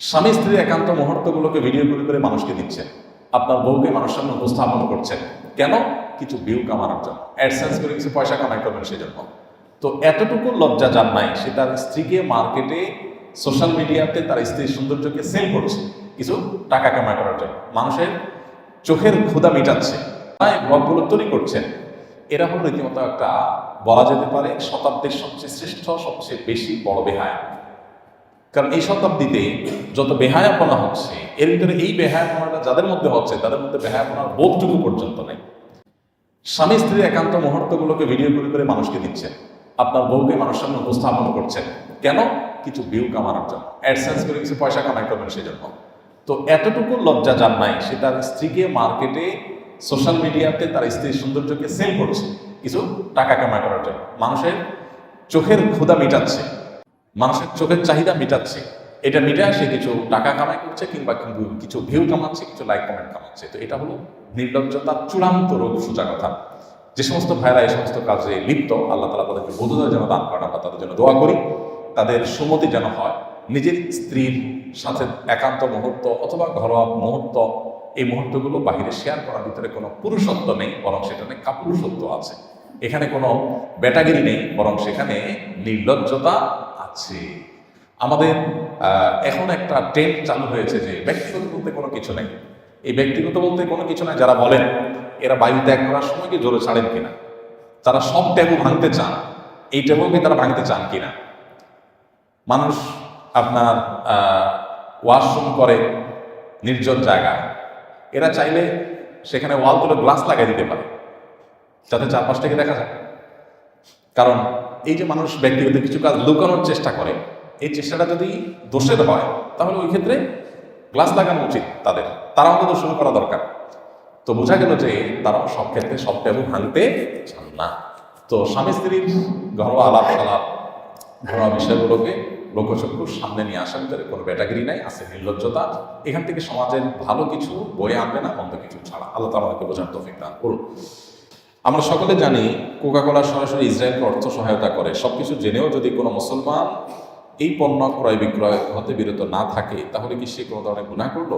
স্বামী স্ত্রীর একান্ত মুহূর্তগুলোকে ভিডিও করে করে মানুষকে দিচ্ছেন আপনার বউকে মানুষের সামনে উপস্থাপন করছেন। কেন? কিছু ভিউ কামানোর জন্য। অ্যাডসেন্স করে কিছু পয়সা কামাই করবেন সেই জন্য তো এতটুকু লজ্জা যার নাই, সে তার স্ত্রীকে মার্কেটে সোশ্যাল মিডিয়াতে তার স্ত্রীর সৌন্দর্যকে সেল করছে। কিছু টাকা কামাই করার জন্য। মানুষের চোখের ক্ষুদা মিটাচ্ছে। তাই ব্লগগুলো তৈরি করছেন। এরা হলো রীতিমতো একটা বলা যেতে পারে শতাব্দীর সবচেয়ে শ্রেষ্ঠ, সবচেয়ে বেশি বড় বেহায়া। কারণ এই শতাব্দীতে যত বেহায়াপনা হচ্ছে, এর ভিতরে এই বেহায়াপনাটা যাদের মধ্যে হচ্ছে, তাদের মধ্যে বেহায়াপনার বোধটুকু পর্যন্ত নেই। স্বামী স্ত্রীর একান্ত মুহূর্তগুলোকে ভিডিও করে করে মানুষকে দিচ্ছেন। আপনার বউকে মানুষের সামনে উপস্থাপন করছেন। কেন? কিছু ভিউ কামানোর জন্য। অ্যাডসেন্স করে কিছু পয়সা কামাই করবেন সেই জন্য তো এতটুকু লজ্জা যার নাই, সে তার স্ত্রীকে মার্কেটে, সোশ্যাল মিডিয়াতে তার স্ত্রীর সৌন্দর্যকে সেল করছে। কিছু টাকা কামাই করার জন্য। মানুষের চোখের ক্ষুদা মিটাচ্ছে। মানুষের চোখের চাহিদা মিটাচ্ছে। এটা মিটায় সে কিছু টাকা কামাই করছে কিংবা কিছু ভিউ কামাচ্ছে, কিছু লাইক কমেন্ট কামাচ্ছে। তো এটা হলো নির্লজ্জতার চূড়ান্ত রোগ সোজা কথা। যে সমস্ত ভাইরা এই সমস্ত কাজে লিপ্ত, আল্লাহ তালা তাদেরকে বোধোদয় যেন দান করেন, আমরা তাদের জন্য দোয়া করি। তাদের সুমতি যেন হয়, নিজের স্ত্রীর সাথে একান্ত মুহূর্ত অথবা ঘরোয়া মুহূর্ত, এই মুহূর্তগুলো বাহিরে শেয়ার করার ভিতরে কোনো পুরুষত্ব নেই, বরং সেখানে কাপুরুষত্ব আছে। এখানে কোনো ব্যাটাগিরি নেই, বরং সেখানে নির্লজ্জতা আছে আমাদের এখন একটা ট্রেন্ড চালু হয়েছে যে ব্যক্তিগত বলতে কোনো কিছু নেই। এই ব্যক্তিগত বলতে কোনো কিছু নাই, যারা বলেন, এরা বায়ু ত্যাগ করার সময় কি জোরে ছাড়েন কিনা? তারা সব ট্যাবু ভাঙতে চান, এই ট্যাবুকে তারা ভাঙতে চান কিনা? মানুষ আপনার ওয়াশরুম করে নির্জন জায়গায়। এরা চাইলে সেখানে ওয়াল তুলে গ্লাস লাগাই দিতে পারে, যাতে চারপাশটাকে দেখা যায়। কারণ এই যে মানুষ ব্যক্তিগত কিছু কাজ লুকানোর চেষ্টা করে, এই চেষ্টাটা যদি দোষের হয়, তাহলে ওই ক্ষেত্রে গ্লাস লাগানো উচিত তাদের। তারা অন্তত শুরু করা দরকার। তো বোঝা গেল যে তারা সব ক্ষেত্রে সব ট্যাবু ভাঙতে চান না। তো স্বামী স্ত্রীর ঘরোয়া আলাপ সালাপ ঘরোয়া বিষয়গুলোকে লোকচক্ষুর সামনে নিয়ে আসার ভিতরে কোনো ব্যাটাগিরি নাই, আছে নির্লজ্জতা। এখান থেকে সমাজের ভালো কিছু বয়ে আনবে না মন্দ কিছু ছাড়া। আল্লাহ তালা আমাদেরকে বোঝার তৌফিক দান করুন। আমরা সকলে জানি কোকাকোলা সরাসরি ইসরায়েলকে অর্থ সহায়তা করে। সবকিছু জেনেও যদি কোনো মুসলমান এই পণ্য ক্রয় বিক্রয় হতে বিরত না থাকে, তাহলে কি সে কোনো ধরনের গুণা করল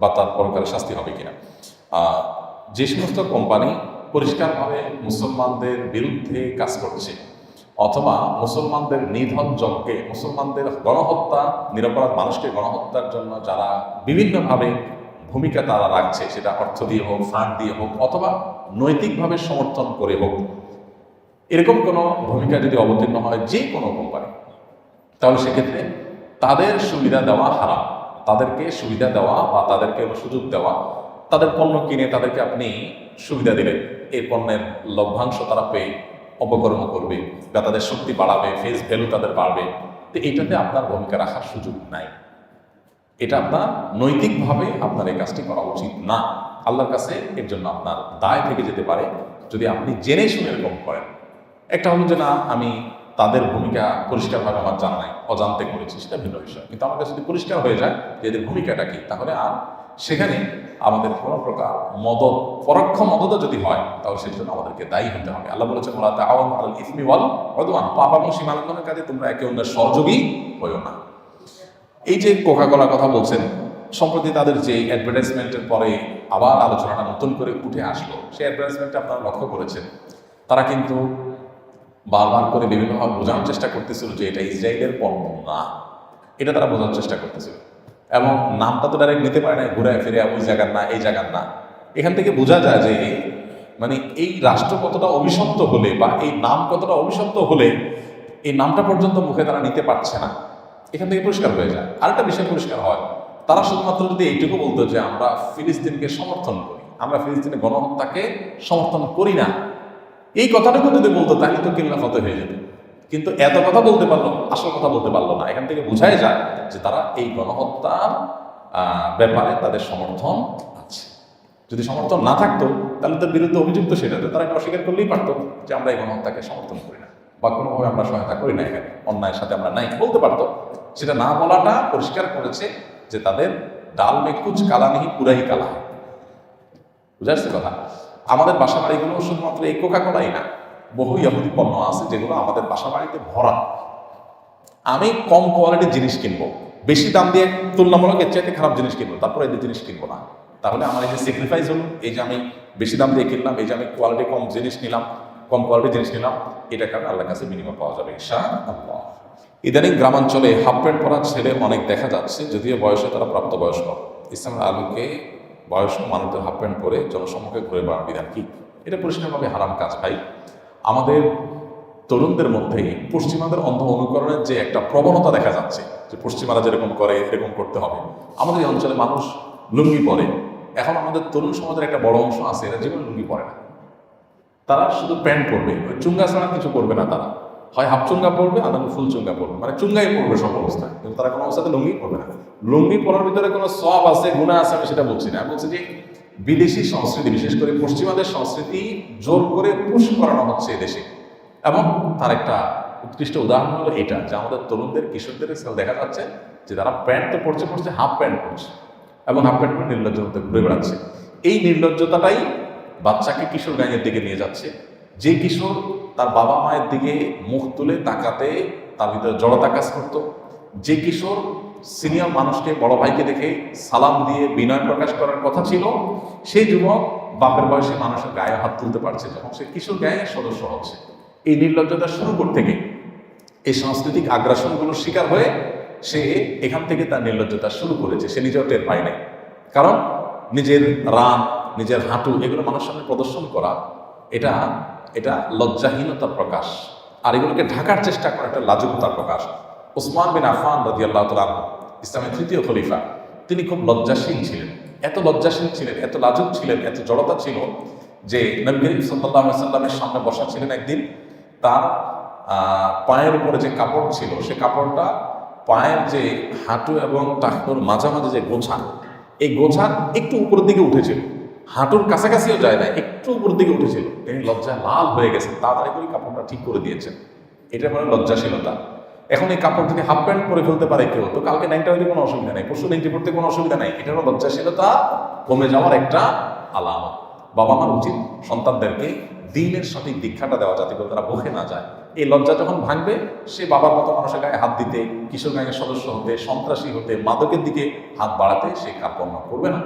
বা তার পরকালে শাস্তি হবে কিনা? যে সমস্ত কোম্পানি পরিষ্কারভাবে মুসলমানদের বিরুদ্ধে কাজ করছে, অথবা মুসলমানদের নিধন যজ্ঞে, মুসলমানদের গণহত্যা, নিরপরাধ মানুষকে গণহত্যার জন্য যারা বিভিন্নভাবে ভূমিকা তারা রাখছে, সেটা অর্থ দিয়ে হোক ফান্ড দিয়ে হোক, অথবা নৈতিকভাবে সমর্থন করে হোক, এরকম কোনো ভূমিকা যদি অবতীর্ণ হয় যে কোনো কোম্পানি তাহলে সেক্ষেত্রে তাদের সুবিধা দেওয়া হারাম। তাদেরকে সুবিধা দেওয়া বা তাদেরকে সুযোগ দেওয়া, তাদের পণ্য কিনে তাদেরকে আপনি সুবিধা দিলেন এই পণ্যের লভ্যাংশ তারা পেয়ে অপকর্ম করবে বা তাদের শক্তি বাড়াবে ফেস ভ্যালু তাদের বাড়বে। তো এইটাতে আপনার ভূমিকা রাখার সুযোগ নাই। এটা আপনার নৈতিকভাবে আপনার এই কাজটি করা উচিত না। আল্লাহর কাছে এর জন্য আপনার দায় থেকে যেতে পারে। যদি আপনি জেনে শুনে এরকম করেন। একটা হলো যে না, আমি তাদের ভূমিকা পরিষ্কারভাবে আমার জানা নাই, অজান্তে করেছি, সেটা ভিন্ন বিষয়। কিন্তু আমার কাছে যদি পরিষ্কার হয়ে যায় যে এদের ভূমিকাটা কি, তাহলে আর সেখানে আমাদের কোনো প্রকার মদত, পরোক্ষ মদতও যদি হয়, তাহলে সেটার জন্য আমাদেরকে দায়ী হতে হবে। আল্লাহ বলেছেন ওলা তাআওয়ান আলাল ইসমি ওয়াল সীমালঙ্ঘনের কাজে তোমরা একে অন্যের সহযোগী হইও না। এই যে কোকা কোকাকোলা কথা বলছেন, সম্প্রতি তাদের যে অ্যাডভার্টাইজমেন্টের পরে আবার আলোচনাটা নতুন করে উঠে আসলো, সেই অ্যাডভার্টাইজমেন্টটা আপনারা লক্ষ্য করেছেন। তারা কিন্তু বারবার করে বিভিন্নভাবে বোঝানোর চেষ্টা করতেছিল যে এটা ইসরায়েলের পণ্য না। এটা তারা বোঝানোর চেষ্টা করতেছিল। এবং নামটা তো ডাইরেক্ট নিতে পারে না ঘুরে ফিরে ওই জায়গার না, এই জায়গার না। এখান থেকে বোঝা যায় যে মানে এই রাষ্ট্র কতটা অভিশপ্ত হলে বা এই নাম কতটা অভিশপ্ত হলে এই নামটা পর্যন্ত মুখে তারা নিতে পারছে না। এখান থেকে পরিষ্কার হয়ে যায়। আরেকটা বিষয় পরিষ্কার হয়। তারা শুধুমাত্র যদি এইটুকু বলতো যে আমরা ফিলিস্তিনকে সমর্থন করি, আমরা ফিলিস্তিনের গণহত্যাকে সমর্থন করি না, এই কথাটুকু যদি বলতো, তাহলে তো কিল্লা ফতে হয়ে যেত। কিন্তু এত কথা বলতে পারল, আসল কথা বলতে পারল না। এখান থেকে বোঝাই যায় যে তারা এই গণহত্যার ব্যাপারে তাদের সমর্থন আছে। যদি সমর্থন না থাকতো, তাহলে তার বিরুদ্ধে অভিযুক্ত সেটাতে তারা অস্বীকার করলেই পারতো যে আমরা এই গণহত্যাকে সমর্থন করি না। বা কোনোভাবে আমরা সহায়তা করি না এখানে অন্যায়ের সাথে আমরা নাই বলতে পারতো। সেটা না বলাটা পরিষ্কার করেছে যে তাদের ডাল মে কালা নেই পুরাই কালা। বুঝা যাচ্ছে কথা? আমাদের বাসা বাড়িগুলো শুধুমাত্র এই কোকা কোলাই না। বহু ইয়াহুদি পণ্য আছে যেগুলো আমাদের বাসা বাড়িতে ভরা। আমি কম কোয়ালিটির জিনিস কিনবো। বেশি দাম দিয়ে তুলনামূলক এর চাইতে খারাপ জিনিস কিনবো, তারপরে এই জিনিস কিনবো না। তাহলে আমার এই যে স্যাক্রিফাইস হলো, এই যে আমি বেশি দাম দিয়ে কিনলাম, এই যে আমি কোয়ালিটি কম জিনিস নিলাম কম কোয়ালিটি জিনিস নিলাম, এটা কারণে আল্লাহর কাছে মিনিমাম পাওয়া যাবে ইনশা আল্লাহ ইদানিং গ্রামাঞ্চলে হাফ প্যান্ট পরা ছেলে অনেক দেখা যাচ্ছে, যদিও বয়সে তারা প্রাপ্তবয়স্ক। ইসলামের আলোকে বয়স্ক মানুষদের হাফ প্যান্ট পরে জনসম্মুখে ঘুরে বেড়ার বিধান কি? এটা পরিষ্কারভাবে হারাম কাজ, ভাই। আমাদের তরুণদের মধ্যে পশ্চিমাদের অন্ধ অনুকরণের যে একটা প্রবণতা দেখা যাচ্ছে, যে পশ্চিমারা যেরকম করে, এরকম করতে হবে। আমাদের এই অঞ্চলে মানুষ লুঙ্গি পরে। এখন আমাদের তরুণ সমাজের একটা বড় অংশ আছে, এরা জীবনে লুঙ্গি পরে না। তারা শুধু প্যান্ট পরবে চুঙ্গা ছাড়া কিছু করবে না তারা। হয় হাফ চুঙ্গা পরবে, আর ফুল চুঙ্গা পরবে। মানে চুঙ্গাই পরবে সব অবস্থায়। কিন্তু তারা কোনো অবস্থাতে লুঙ্গি পরবে না। লুঙ্গি পরার ভিতরে কোনো সব আছে, গুণা আছে, আমি সেটা বলছি না। বলছি যে বিদেশি সংস্কৃতি, বিশেষ করে পশ্চিমাদের সংস্কৃতি জোর করে পুশ করানো হচ্ছে এদেশে। এবং তার একটা উৎকৃষ্ট উদাহরণ হলো এটা, যে আমাদের তরুণদের, কিশোরদের দেখা যাচ্ছে যে তারা প্যান্ট তো পরছে পরছে হাফ প্যান্ট পরছে। এবং হাফ প্যান্ট পরে মধ্যে ঘুরে বেড়াচ্ছে। এই নির্লজ্জতাটাই বাচ্চাকে কিশোর গাইনের দিকে নিয়ে যাচ্ছে। যে কিশোর তার বাবা মায়ের দিকে মুখ তুলে তাকাতে তার ভিতরে জড়তা কাজ করত। যে কিশোর সিনিয়র মানুষকে, বড় ভাইকে দেখে সালাম দিয়ে বিনয় প্রকাশ করার কথা ছিল, সেই যুবক বাপের বয়সে মানুষের গায়ে হাত তুলতে পারছে যখন সে কিশোর গায়ে সদস্য হচ্ছে। এই নির্লজ্জতা শুরু করতে গিয়ে এই সাংস্কৃতিক আগ্রাসনগুলোর শিকার হয়ে সে এখান থেকে তার নির্লজ্জতা শুরু করেছে। সে নিজেও টের পায় নাই। কারণ নিজের রান নিজের হাঁটু, এগুলো মানুষের সামনে প্রদর্শন করা, এটা এটা লজ্জাহীনতার প্রকাশ। আর এগুলোকে ঢাকার চেষ্টা করা একটা লাজুকতার প্রকাশ। ওসমান বিন আফান রাজি আল্লাহ তালাম ইসলামের তৃতীয় খলিফা, তিনি খুব লজ্জাশীল ছিলেন। এত লজ্জাশীল ছিলেন, এত লাজুক ছিলেন, এত জড়তা ছিল যে নবী করিম সাল্লাহ সাল্লামের সামনে বসা ছিলেন একদিন। তার পায়ের উপরে যে কাপড় ছিল, সে কাপড়টা পায়ের যে হাঁটু এবং টাকুর মাঝামাঝি যে গোছা, এই গোছা একটু উপরের দিকে উঠেছিল হাঁটুর কাছাকাছিও যায় না, একটু উপর দিকে উঠেছিল। তিনি লজ্জা লাল হয়ে গেছেন, তাড়াতাড়ি করে কাপড়টা ঠিক করে দিয়েছেন। এটা মানে লজ্জাশীলতা। এখন এই কাপড় যদি হাফ প্যান্ট পরে ফেলতে পারে কেউ, তো কালকে নাইনটা হইলে কোনো অসুবিধা নেই, পরশু নাইনটি পড়তে কোনো অসুবিধা নেই। এটা হলো লজ্জাশীলতা কমে যাওয়ার একটা আলামত। বাবা মার উচিত সন্তানদেরকে দিনের সঠিক দীক্ষাটা দেওয়া যাতে করে তারা বসে না যায়। এই লজ্জা যখন ভাঙবে, সে বাবার মতো মানুষের গায়ে হাত দিতে, কিশোর গায়ের সদস্য হতে, সন্ত্রাসী হতে, মাদকের দিকে হাত বাড়াতে সে কার্পণ্য করবে না।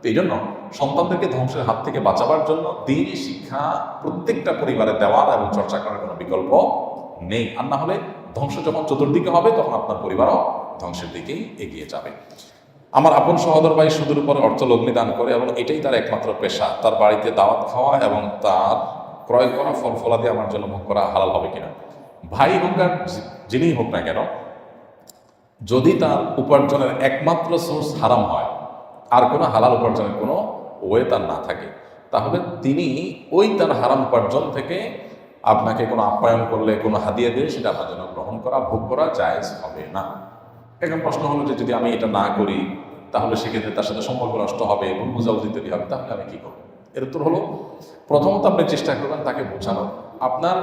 তো এই জন্য সন্তানদেরকে ধ্বংসের হাত থেকে বাঁচাবার জন্য দিনই শিক্ষা প্রত্যেকটা পরিবারে দেওয়ার এবং চর্চা করার কোনো বিকল্প নেই। আর না হলে ধ্বংস যখন চতুর্দিকে হবে, তখন আপনার পরিবারও ধ্বংসের দিকেই এগিয়ে যাবে। আমার আপন সহোদর ভাই সুদের উপরে অর্থ লগ্নি দান করে এবং এটাই তার একমাত্র পেশা। তার বাড়িতে দাওয়াত খাওয়া এবং তার ক্রয় করা ফল ফলাদি আমার জন্য ভোগ করা হালাল হবে কিনা? ভাই হোক আর যিনিই হোক না কেন, যদি তার উপার্জনের একমাত্র সোর্স হারাম হয় আর কোনো হালাল উপার্জনের কোনো ওয়ে তার না থাকে। তাহলে তিনি ওই তার হারাম উপার্জন থেকে আপনাকে কোনো আপ্যায়ন করলে, কোনো হাদিয়া দিয়ে সেটা আপনার জন্য গ্রহণ করা, ভোগ করা জায়েজ হবে না। এখন প্রশ্ন হলো যে যদি আমি এটা না করি, তাহলে সেক্ষেত্রে তার সাথে সম্পর্ক নষ্ট হবে এবং বুঝাবুঝি তৈরি হবে, তাহলে আমি কি করব? এর উত্তর হলো, প্রথমত আপনি চেষ্টা করবেন তাকে বোঝানো। আপনার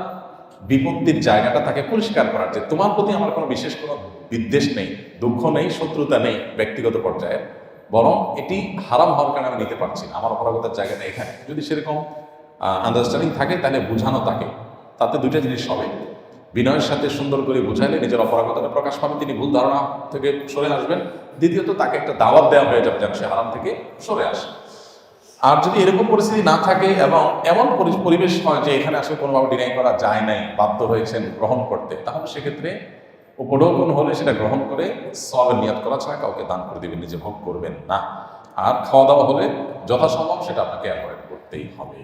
বিপত্তির জায়গাটা তাকে পরিষ্কার করার যে তোমার প্রতি আমার কোনো বিশেষ কোনো বিদ্বেষ নেই, দুঃখ নেই, শত্রুতা নেই ব্যক্তিগত পর্যায়ে। বরং এটি হারাম হওয়ার কারণে আমি নিতে পারছি না। আমার অপরাগতার জায়গাটা এখানে। যদি সেরকম আন্ডারস্ট্যান্ডিং থাকে, তাহলে বোঝানো তাকে। তাতে দুইটা জিনিস হবে। বিনয়ের সাথে সুন্দর করে বুঝাইলে নিজের অপরাগতাটা প্রকাশ পাবে, তিনি ভুল ধারণা থেকে সরে আসবেন। দ্বিতীয়ত, তাকে একটা দাওয়াত দেওয়া হয়ে যাবে যেন সে হারাম থেকে সরে আসে। আর যদি এরকম পরিস্থিতি না থাকে এবং এমন পরি- পরিবেশ হয় যে এখানে আসলে কোনোভাবে ডিনাই করা যায় নাই, বাধ্য হয়েছেন গ্রহণ করতে, তাহলে সেক্ষেত্রে উপঢৌকন হলে সেটা গ্রহণ করে সবের নিয়াদ করা ছাড়া কাউকে দান করে দেবেন, নিজে ভোগ করবেন না। আর খাওয়া দাওয়া হলে যথাসম্ভব সেটা আপনাকে অ্যাভয়েড করতেই হবে।